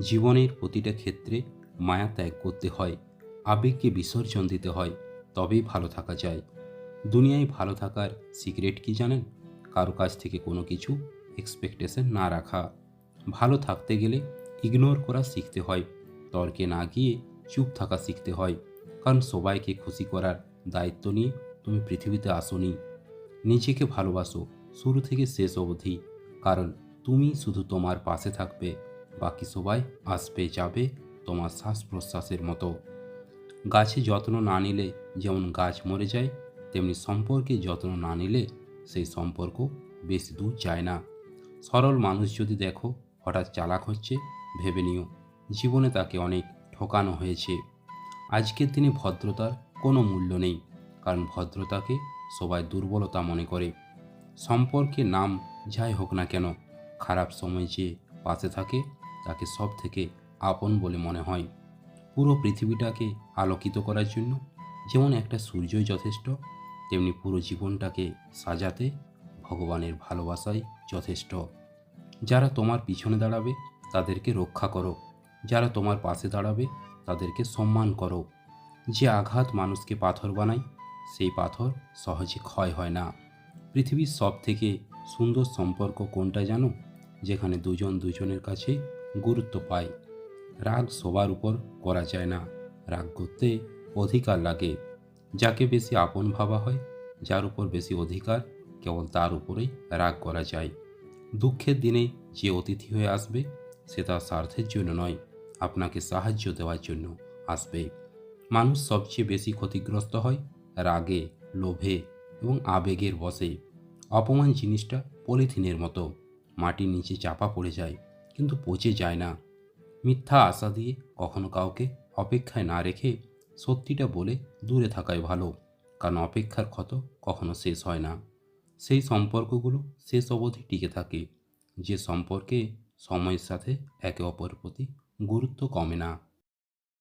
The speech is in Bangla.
জীবনের প্রতিটা ক্ষেত্রে মায়া ত্যাগ করতে হয়, আবেগকে বিসর্জন দিতে হয়, তবেই ভালো থাকা যায়। দুনিয়ায় ভালো থাকার সিক্রেট কি জানেন? কারও কাছ থেকে কোনো কিছু এক্সপেকটেশন না রাখা। ভালো থাকতে গেলে ইগনোর করা শিখতে হয়, তর্কে না গিয়ে চুপ থাকা শিখতে হয়, কারণ সবাইকে খুশি করার দায়িত্ব নিয়ে তুমি পৃথিবীতে আসোনি। নিজেকে ভালোবাসো, শুরু থেকে শেষ অবধি, কারণ তুমি শুধু তোমার পাশে থাকবে। বাকি সবাই আসবে যাবে তোমার শ্বাস প্রশ্বাসের মতো। গাছে যত্ন না নিলে যেমন গাছ মরে যায়, তেমনি সম্পর্কে যত্ন না নিলে সেই সম্পর্ক বেশি দূর যায় না। সরল মানুষ যদি দেখো, হঠাৎ চালাক হচ্ছে, ভেবে নিও, জীবনে তাকে অনেক ঠকানো হয়েছে। আজকের দিনে ভদ্রতার কোনো মূল্য নেই, কারণ ভদ্রতাকে সবাই দুর্বলতা মনে করে। সম্পর্কে নাম যাই হোক না কেন, খারাপ সময় যে পাশে থাকে তাকে সব থেকে আপন বলে মনে হয়। পুরো পৃথিবীটাকে আলোকিত করার জন্য যেমন একটা সূর্যই যথেষ্ট, তেমনি পুরো জীবনটাকে সাজাতে ভগবানের ভালোবাসাই যথেষ্ট। যারা তোমার পিছনে দাঁড়াবে, তাদেরকে রক্ষা করো। যারা তোমার পাশে দাঁড়াবে, তাদেরকে সম্মান করো। যে আঘাত মানুষকে পাথর বানায়, সেই পাথর সহজে ক্ষয় হয় না। পৃথিবীর সব থেকে সুন্দর সম্পর্ক কোনটা জানো? যেখানে দুজন দুজনের কাছে গুরুত্ব পায়। রাগ সবার উপর করা যায় না। রাগ করতে অধিকার লাগে। যাকে বেশি আপন ভাবা হয়, যার উপর বেশি অধিকার, কেবল তার উপরেই রাগ করা যায়। দুঃখের দিনে যে অতিথি হয়ে আসবে, সে তার স্বার্থের জন্য নয়, আপনাকে সাহায্য দেওয়ার জন্য আসবে। মানুষ সবচেয়ে বেশি ক্ষতিগ্রস্ত হয় রাগে, লোভে এবং আবেগের বসে। অপমান জিনিসটা পলিথিনের মতো। মাটির নিচে চাপা পড়ে যায়। কিন্তু পচে যায় না। মিথ্যা আশা দিয়ে কখনো কাউকে অপেক্ষায় না রেখে সত্যিটা বলে দূরে থাকাই ভালো, কারণ অপেক্ষার ক্ষত কখনো শেষ হয় না। সেই সম্পর্কগুলো শেষ অবধি টিকে থাকে, যে সম্পর্কে সময়ের সাথে একে অপরের প্রতি গুরুত্ব কমে না।